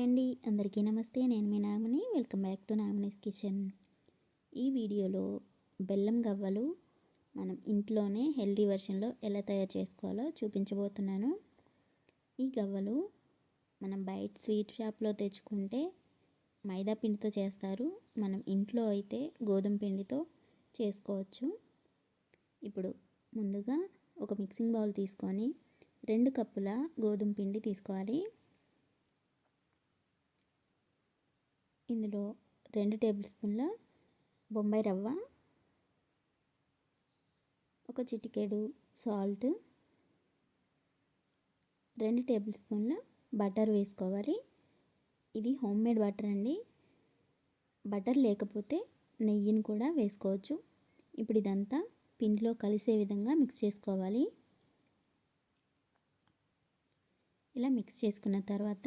Hi అండి. అందరికీ నమస్తే. నేను మీ Namini. Welcome back to Namini's kitchen. ఈ వీడియోలో బెల్లం గవ్వలు మనం ఇంట్లోనే హెల్దీ వెర్షన్లో ఎలా తయారు చేసుకోవాలో చూపించబోతున్నాను. ఈ గవ్వలు మనం బయట స్వీట్ షాప్లో తెచ్చుకుంటే మైదా పిండితో చేస్తారు. మనం ఇంట్లో అయితే గోధుమ పిండితో చేసుకోవచ్చు. ఇప్పుడు ముందుగా ఒక మిక్సింగ్ బౌల్ తీసుకొని రెండు కప్పుల గోధుమ పిండి తీసుకోవాలి. ఇందులో రెండు టేబుల్ స్పూన్ల బొంబాయి రవ్వ ఒక చిటికెడు సాల్ట్ రెండు టేబుల్ స్పూన్ల బటర్ వేసుకోవాలి. ఇది హోమ్ మేడ్ బటర్ అండి. బటర్ లేకపోతే నెయ్యిని కూడా వేసుకోవచ్చు. ఇప్పుడు ఇదంతా పిండిలో కలిసే విధంగా మిక్స్ చేసుకోవాలి. ఇలా మిక్స్ చేసుకున్న తర్వాత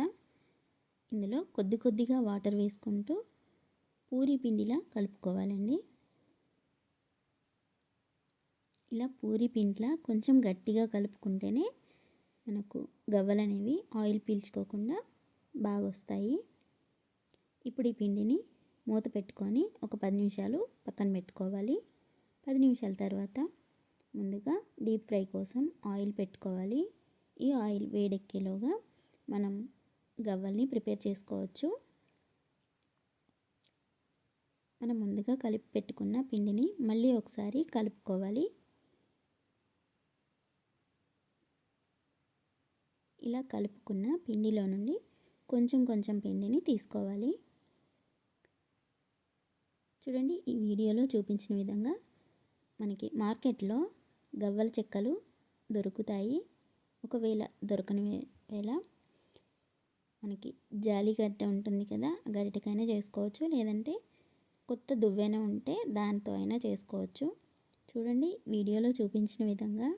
ఇందులో కొద్ది కొద్దిగా వాటర్ వేసుకుంటూ పూరి పిండిలా కలుపుకోవాలండి. ఇలా పూరి పిండిలా కొంచెం గట్టిగా కలుపుకుంటేనే మనకు గవ్వలు అనేవి ఆయిల్ పీల్చుకోకుండా బాగా వస్తాయి ఇప్పుడు ఈ పిండిని మూత పెట్టుకొని ఒక పది నిమిషాలు పక్కన పెట్టుకోవాలి. పది నిమిషాల తర్వాత ముందుగా డీప్ ఫ్రై కోసం ఆయిల్ పెట్టుకోవాలి. ఈ ఆయిల్ వేడెక్కేలోగా మనం గవ్వల్ని ప్రిపేర్ చేసుకోవచ్చు. మనం ముందుగా కలిపి పెట్టుకున్న పిండిని మళ్ళీ ఒకసారి కలుపుకోవాలి. ఇలా కలుపుకున్న పిండిలో నుండి కొంచెం కొంచెం పిండిని తీసుకోవాలి. చూడండి ఈ వీడియోలో చూపించిన విధంగా మనకి మార్కెట్లో గవ్వల చెక్కలు దొరుకుతాయి. ఒకవేళ దొరకని వేళ మనకి జాలి గరిటె ఉంటుంది కదా గరిటెకైనా చేసుకోవచ్చు. లేదంటే కొత్త దువ్వెన ఉంటే దాంతో అయినా చేసుకోవచ్చు. చూడండి వీడియోలో చూపించిన విధంగా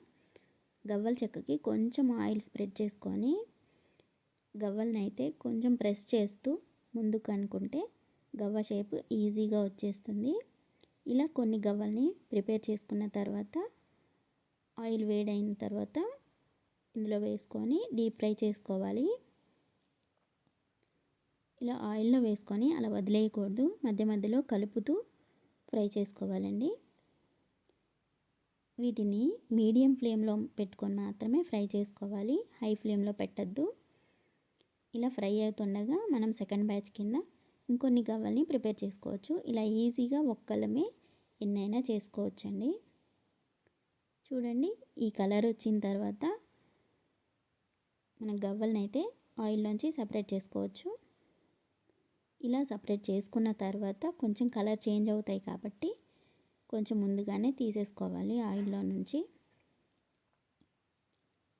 గవ్వల చెక్కకి కొంచెం ఆయిల్ స్ప్రెడ్ చేసుకొని గవ్వలనైతే అయితే కొంచెం ప్రెస్ చేస్తూ ముందుకు అనుకుంటే గవ్వ షేప్ ఈజీగా వచ్చేస్తుంది. ఇలా కొన్ని గవ్వల్ని ప్రిపేర్ చేసుకున్న తర్వాత ఆయిల్ వేడైన తర్వాత ఇందులో వేసుకొని డీప్ ఫ్రై చేసుకోవాలి. ఇలా ఆయిల్లో వేసుకొని అలా వదిలేయకూడదు. మధ్య మధ్యలో కలుపుతూ ఫ్రై చేసుకోవాలండి. వీటిని మీడియం ఫ్లేమ్లో పెట్టుకొని మాత్రమే ఫ్రై చేసుకోవాలి. హై ఫ్లేమ్లో పెట్టద్దు. ఇలా ఫ్రై అవుతుండగా మనం సెకండ్ బ్యాచ్ కింద ఇంకొన్ని గవ్వల్ని ప్రిపేర్ చేసుకోవచ్చు. ఇలా ఈజీగా ఒక్కలమే ఎన్నైనా చేసుకోవచ్చండి. చూడండి ఈ కలర్ వచ్చిన తర్వాత మన గవ్వలనైతే ఆయిల్లోంచి సపరేట్ చేసుకోవచ్చు. ఇలా సపరేట్ చేసుకున్న తర్వాత కొంచెం కలర్ చేంజ్ అవుతాయి కాబట్టి కొంచెం ముందుగానే తీసేసుకోవాలి ఆయిల్లో నుంచి.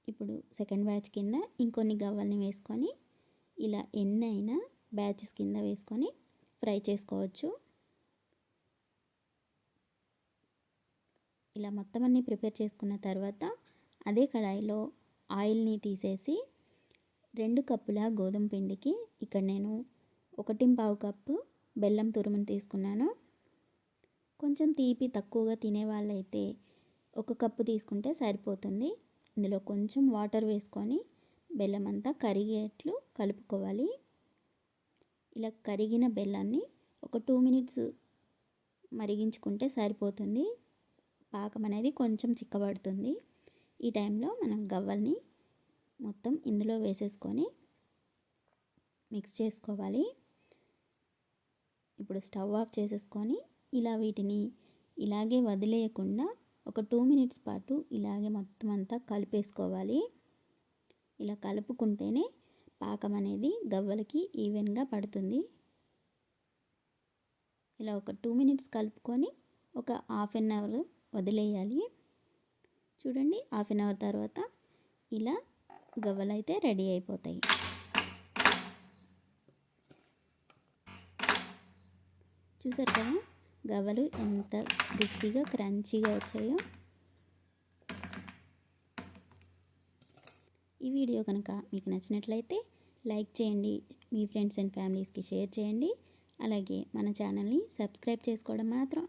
ఇప్పుడు సెకండ్ బ్యాచ్ కింద ఇంకొన్ని గవ్వల్ని వేసుకొని ఇలా ఎన్నైనా బ్యాచెస్ కింద వేసుకొని ఫ్రై చేసుకోవచ్చు. ఇలా మొత్తం అన్నీ ప్రిపేర్ చేసుకున్న తర్వాత అదే కడాయిలో ఆయిల్ని తీసేసి రెండు కప్పుల గోధుమ పిండికి ఇక్కడ నేను ఒకటి పావు కప్పు బెల్లం తురుమును తీసుకున్నాను. కొంచెం తీపి తక్కువగా తినే వాళ్ళైతే ఒక కప్పు తీసుకుంటే సరిపోతుంది. ఇందులో కొంచెం వాటర్ వేసుకొని బెల్లం అంతా కరిగేట్లు కలుపుకోవాలి. ఇలా కరిగిన బెల్లాన్ని ఒక టూ మినిట్స్ మరిగించుకుంటే సరిపోతుంది. పాకం అనేది కొంచెం చిక్కబడుతుంది. ఈ టైంలో మనం గవ్వల్ని మొత్తం ఇందులో వేసేసుకొని మిక్స్ చేసుకోవాలి. ఇప్పుడు స్టవ్ ఆఫ్ చేసేసుకొని ఇలా వీటిని ఇలాగే వదిలేయకుండా ఒక టూ మినిట్స్ పాటు ఇలాగే మొత్తం అంతా కలిపేసుకోవాలి. ఇలా కలుపుకుంటేనే పాకం అనేది గవ్వలకి ఈవెన్గా పడుతుంది. ఇలా ఒక టూ మినిట్స్ కలుపుకొని ఒక హాఫ్ అన్ అవర్ వదిలేయాలి. చూడండి హాఫ్ అన్ అవర్ తర్వాత ఇలా గవ్వలు అయితే రెడీ అయిపోతాయి. చూసారు కదా? గవ్వలు ఎంత క్రిస్పీగా క్రంచీగా వచ్చాయో? ఈ వీడియో కనుక మీకు నచ్చినట్లయితే లైక్ చేయండి మీ ఫ్రెండ్స్ అండ్ ఫ్యామిలీస్కి షేర్ చేయండి. అలాగే మన ఛానల్ని సబ్స్క్రైబ్ చేసుకోవడం మాత్రం